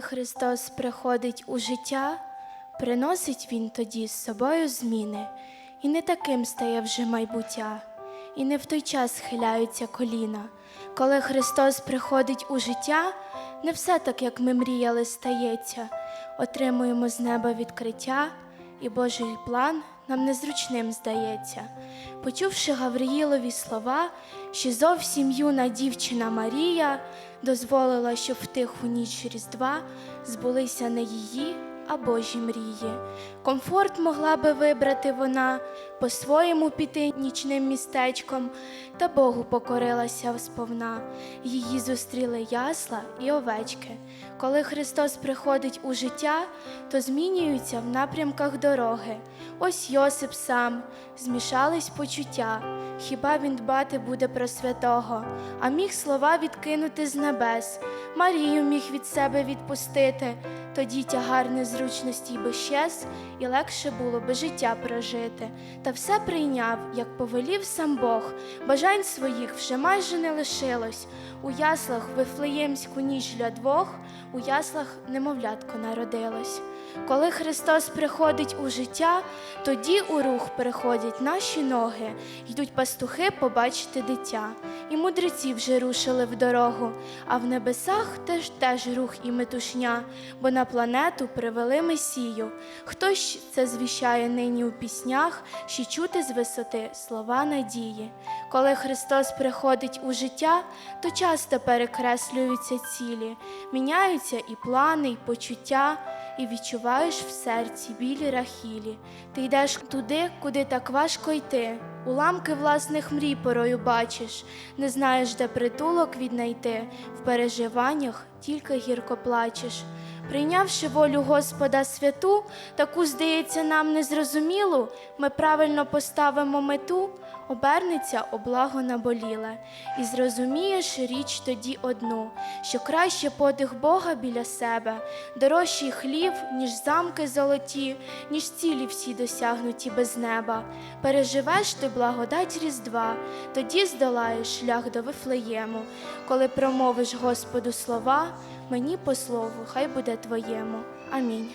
Христос приходить у життя, приносить Він тоді з собою зміни, і не таким стає вже майбуття, і не в той час схиляються коліна. Коли Христос приходить у життя, не все так, як ми мріяли, стається. Отримуємо з неба відкриття, і Божий план нам незручним здається. Почувши Гавриїлові слова, що зовсім юна дівчина Марія дозволила, щоб в тиху ніч Різдва збулися не її, а Божі мрії. Комфорт могла би вибрати вона, по-своєму піти нічним містечком, та Богу покорилася сповна. Її зустріли ясла і овечки. Коли Христос приходить у життя, то змінюються в напрямках дороги. Ось Йосип сам, змішались почуття. Хіба він дбати буде про святого, а міг слова відкинути з небес, Марію міг від себе відпустити, тоді тягар незручності би щез, і легше було би життя прожити. Та все прийняв, як повелів сам Бог, бажань своїх вже майже не лишилось. У яслах вифлеємську ніч для двох, у яслах немовлятко народилось. Коли Христос приходить у життя, тоді у рух переходять наші ноги, йдуть пастухи побачити дитя. І мудреці вже рушили в дорогу, а в небесах теж теж рух і метушня, бо на планету привели Месію. Хтось це звіщає нині у піснях, ще чути з висоти слова надії. Коли Христос приходить у життя, то часто перекреслюються цілі, міняються і плани, і почуття і відчуваєш в серці білі рахілі. Ти йдеш туди, куди так важко йти. Уламки власних мрій порою бачиш, не знаєш, де притулок віднайти, в переживаннях тільки гірко плачеш. Прийнявши волю Господа святу, таку, здається, нам незрозумілу, ми правильно поставимо мету, обернеться облаго наболіле, і зрозумієш річ тоді одну, що краще подих Бога біля себе, дорожчий хлів, ніж замки золоті, ніж цілі всі досягнуті без неба. Переживеш ти благодать Різдва, тоді здолаєш шлях до Вифлеєму, коли промовиш Господу слова, мені по слову, хай буде твоєму. Амінь.